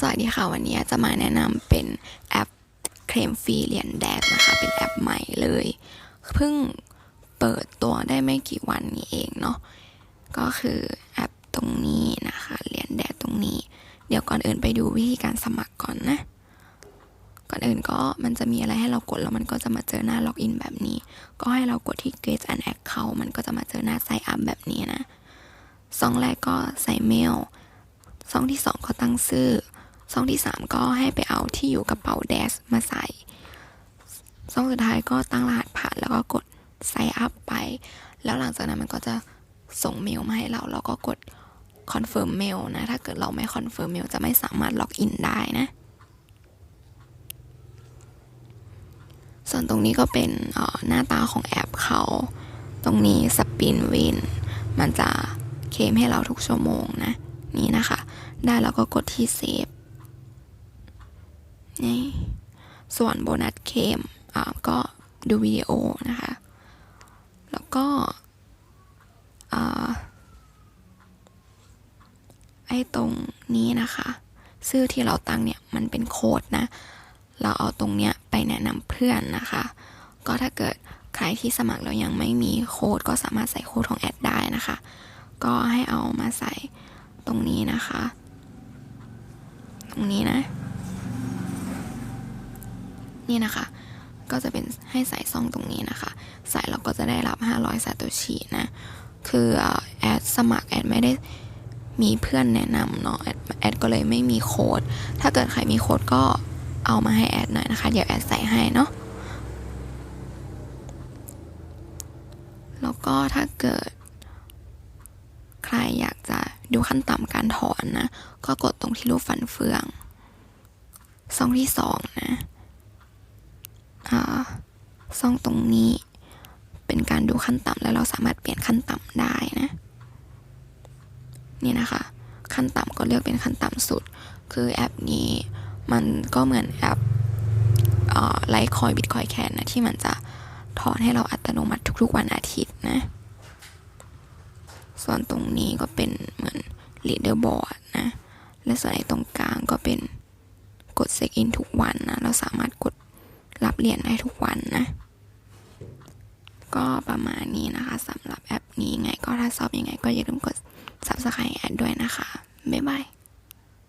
สวัสดีค่ะวันนี้จะมาแนะนำเป็นแอปเคลมฟรีเหรียญแดดนะคะ เป็นแอปใหม่เลย เพิ่งเปิดตัวได้ไม่กี่วันนี้เองเนาะก็คือแอปตรงนี้นะคะเหรียญแดดตรงนี้ เดี๋ยวก่อนอื่นไปดูวิธีการสมัครก่อนนะ ก่อนอื่นก็มันจะมีอะไรให้เรากดแล้วมันก็จะมาเจอหน้าล็อกอินแบบนี้ ก็ให้เรากดที่ get an account มันก็จะมาเจอหน้า sign up แบบนี้นะซองแรกก็ใส่เมลซองที่สองก็ตั้งชื่อ ซองที่สามก็ให้ไปเอาที่อยู่กระเป๋าแดสมาใส่ซองสุดท้ายก็ตั้งรหัสผ่านแล้วก็กด sign up ไป แล้วหลังจากนั้นมันก็จะส่งเมลมาให้เราแล้วก็กด confirm mail นะ ถ้าเกิดเราไม่ confirm mail จะไม่สามารถล็อกอินได้นะ ส่วนตรงนี้ก็เป็นออหน้าตาของแอปเขา ตรงนี้สปินวินมันจะเคมให้เราทุกชั่วโมงนะ นี่นะคะ ได้แล้วก็กดที่เซฟ นี่ ส่วนโบนัสเคมก็ดูวิดีโอนะคะ แล้วก็ไอ้ตรงนี้นะคะ ชื่อที่เราตั้งเนี่ยมันเป็นโค้ดนะ เราเอาตรงเนี้ยไปแนะนำเพื่อนนะคะ ก็ถ้าเกิดใครที่สมัครแล้วยังไม่มีโค้ดก็สามารถใส่โค้ดของแอดได้นะคะ ก็ให้เอามาใส่ตรงนี้นะคะ ตรงนี้นะ นี่นะคะ ก็จะเป็นให้ใส่ซองตรงนี้นะคะ ใส่เราก็จะได้รับ 500ซาโตชินะ คือแอดสมัครแอดไม่ได้มีเพื่อนแนะนำเนาะแอดแอดก็เลยไม่มีโค้ด ถ้าเกิดใครมีโค้ดก็เอามาให้แอดหน่อยนะคะ เดี๋ยวแอดใส่ให้เนาะ แล้วก็ถ้าเกิด ใครอยากจะดูขั้นต่ำการถอนนะ ก็กดตรงที่รูปฟันเฟืองซองที่สองนะ ซองตรงนี้ เป็นการดูขั้นต่ำแล้วเราสามารถเปลี่ยนขั้นต่ำได้นะนี่นะคะ ขั้นต่ำก็เลือกเป็นขั้นต่ำสุด คือแอปนี้มันก็เหมือนแอปไลคอยบิตคอยแคนนะที่มันจะถอนให้เราอัตโนมัติทุกๆวันอาทิตย์นะ ส่วนตรงนี้ก็เป็นเหมือน leaderboard นะ และส่วนไอ้ตรงกลางก็เป็นกดเช็คอินทุกวันนะ เราสามารถกดรับเหรียญได้ทุกวันนะ ประมาณนี้นะคะสำหรับแอปนี้ไงก็ถ้าชอบยังไงก็อย่าลืมกด subscribe แอดด้วยนะคะ บ๊ายบาย